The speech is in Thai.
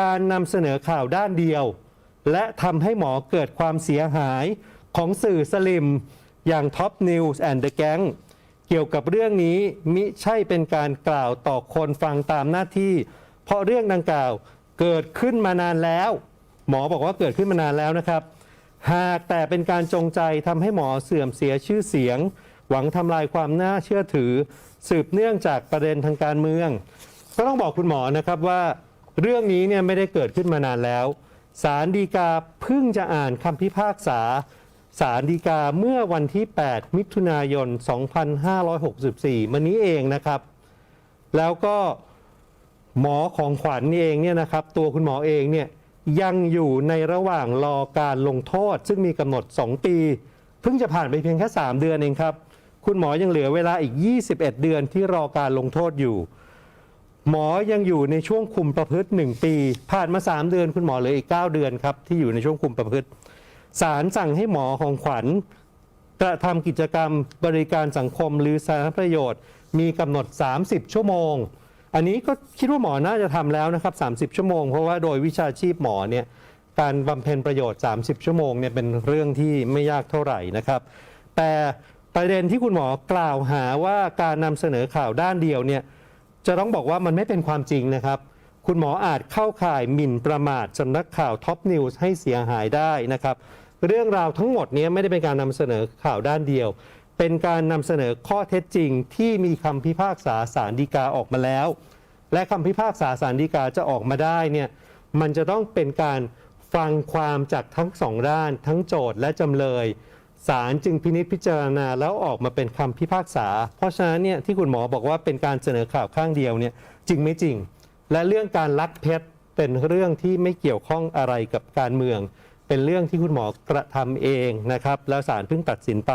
การนำเสนอข่าวด้านเดียว และทำให้หมอเกิดความเสียหายของสื่อสลิม อย่าง Top News and the Gang เกี่ยวกับเรื่องนี้มิใช่เป็นการกล่าวต่อคนฟังตามหน้าที่ เพราะเรื่องดังกล่าวเกิดขึ้นมานานแล้ว หมอบอกว่าเกิดขึ้นมานานแล้วนะครับ หากแต่เป็นการจงใจทำให้หมอเสื่อมเสียชื่อเสียง หวังทำลายความน่าเชื่อถือ สืบเนื่องจากประเด็นทางการเมือง ก็ต้องบอกคุณหมอนะครับว่า เรื่องนี้เนี่ยไม่ได้เกิดขึ้นมานานแล้วศาลฎีกาเพิ่งจะอ่านคำพิพากษาศาลฎีกาเมื่อวันที่ 8 มิถุนายน 2564 มันนี้เองนะครับ แล้วก็หมอของขวัญเองเนี่ยนะครับ ตัวคุณหมอเองเนี่ยยังอยู่ในระหว่างรอการลงโทษ ซึ่งมีกำหนด 2 ปี เพิ่งจะผ่านไปเพียงแค่ 3 เดือนเองครับ คุณหมอยังเหลือเวลาอีก 21 เดือนที่รอการลงโทษอยู่ หมอยังอยู่ในช่วงคุมประพฤติ 1 ปี ผ่านมา 3 เดือนคุณหมอเหลืออีก 9 เดือนครับ ที่อยู่ในช่วงคุมประพฤติศาลสั่งให้หมอของขวัญกระทำกิจกรรมบริการสังคมหรือสาธารณประโยชน์ มีกำหนด 30 ชั่วโมง อันนี้ก็คิดว่าหมอน่าจะทำแล้วนะครับ 30 ชั่วโมง เพราะว่าโดยวิชาชีพหมอเนี่ยการบำเพ็ญประโยชน์ 30 ชั่วโมงเนี่ยเป็นเรื่องที่ไม่ยากเท่าไหร่นะครับ แต่ประเด็นที่คุณหมอกล่าวหาว่าการนำเสนอข่าวด้านเดียวเนี่ย จะต้องบอกว่ามันไม่เป็นความจริงนะครับ คุณหมออาจเข้าข่ายหมิ่นประมาทสำนักข่าวท็อปนิวส์ให้เสียหายได้นะครับ เรื่องราวทั้งหมดนี้ไม่ได้เป็นการนำเสนอข่าวด้านเดียว เป็นการนำเสนอข้อเท็จจริงที่มีคำพิพากษาสารดีกาออกมาแล้ว และคำพิพากษาสารดีกาจะออกมาได้เนี่ยมันจะต้องเป็นการฟังความจากทั้งสองด้าน ทั้งโจทย์และจำเลย ศาลจึงพินิจพิจารณาแล้วออกมาเป็นคำพิพากษา เพราะฉะนั้นเนี่ยที่คุณหมอบอกว่าเป็นการเสนอข่าวข้างเดียวเนี่ยจริงไม่จริง และเรื่องการลักเพชรเป็นเรื่องที่ไม่เกี่ยวข้องอะไรกับการเมือง เป็นเรื่องที่คุณหมอกระทำเองนะครับแล้วศาลเพิ่งตัดสินไป